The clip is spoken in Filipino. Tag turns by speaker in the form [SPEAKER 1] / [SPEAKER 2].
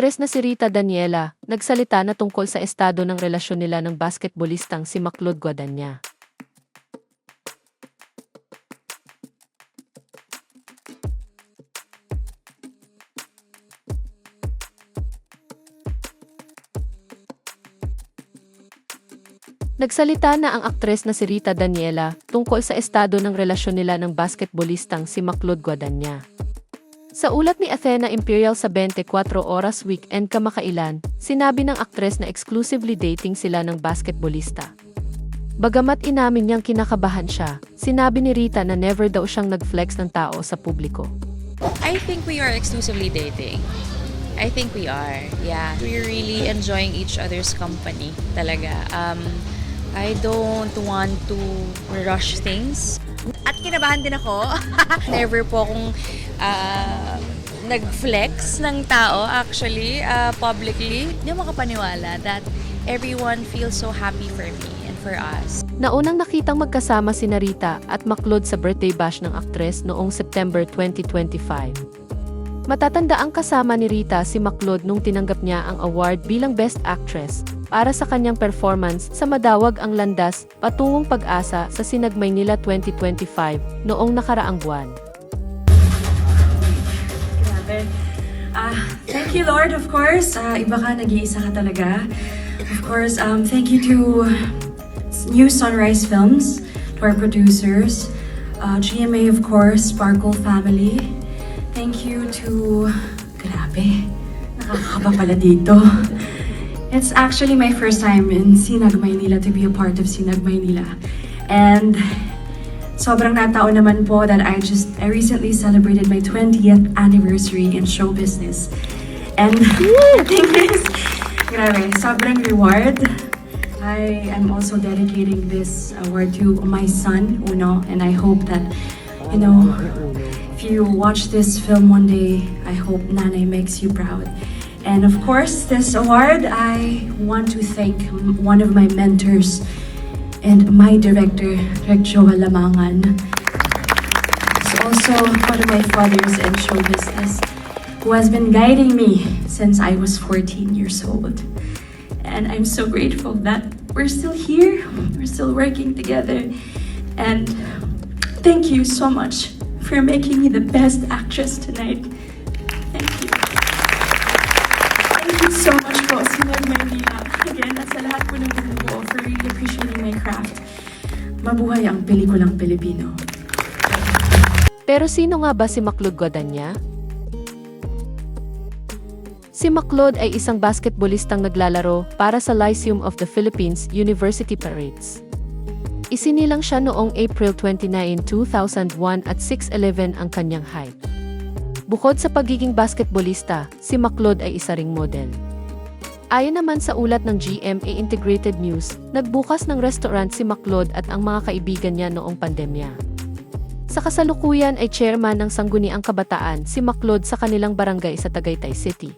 [SPEAKER 1] aktres na si Rita Daniela, nagsalita na tungkol sa estado ng relasyon nila ng basketballistang si Maclod Guadagna. Nagsalita na ang aktres na si Rita Daniela tungkol sa estado ng relasyon nila ng basketballistang si Maclod Guadagna. Sa ulat ni Athena Imperial sa 24 Oras Weekend kamakailan, sinabi ng aktres na exclusively dating sila ng basketballista. Bagamat inamin niyang kinakabahan siya, sinabi ni Rita na never daw siyang nag-flex ng tao sa publiko.
[SPEAKER 2] I think we are exclusively dating. I think we are. Yeah. We're really enjoying each other's company talaga. Um, I don't want to rush things. At kinabahan din ako. Never po akong ah, nag-flex ng tao actually ah, publicly. Hindi makapaniwala that everyone feels so happy for me and for us.
[SPEAKER 1] Naunang nakitang magkasama si Narita at Maclod sa birthday bash ng aktres noong September 2025. Matatanda ang kasama ni Rita si Maclod nung tinanggap niya ang award bilang Best Actress para sa kanyang performance sa Madawag ang Landas, Patungong Pag-asa sa Sinagmay nila 2025 noong nakaraang buwan.
[SPEAKER 3] Grabe. Ah, thank you, Lord, of course. Ah, iba ka, nag-iisa ka talaga. Of course, um, thank you to New Sunrise Films, to our producers, uh, GMA, of course, Sparkle Family. Thank you to... Grabe, nakakakaba pala dito. It's actually my first time in Sinag, Maynila to be a part of Sinag, Maynila. And sobrang natao naman po that I just, I recently celebrated my 20th anniversary in show business. And I think this, grabe, sobrang reward. I am also dedicating this award to my son, Uno, and I hope that, you know, if you watch this film one day, I hope Nanay makes you proud. And of course, this award, I want to thank one of my mentors and my director, Direk Joel Lamangan. He's also one of my fathers in show business, who has been guiding me since I was 14 years old. And I'm so grateful that we're still here, we're still working together. And thank you so much for making me the best actress tonight. Sinag Maynila. Again, at sa lahat po ng bumubuo for really appreciating my craft. Mabuhay ang pelikulang Pilipino.
[SPEAKER 1] Pero sino nga ba si Maclod Guadagna? Si Maclod ay isang basketballistang naglalaro para sa Lyceum of the Philippines University Parades. Isinilang siya noong April 29, 2001 at 6'11 ang kanyang height. Bukod sa pagiging basketballista, si Maclod ay isa ring model. Ayon naman sa ulat ng GMA Integrated News, nagbukas ng restaurant si Maclod at ang mga kaibigan niya noong pandemya. Sa kasalukuyan ay chairman ng Sangguniang Kabataan si Maclod sa kanilang barangay sa Tagaytay City.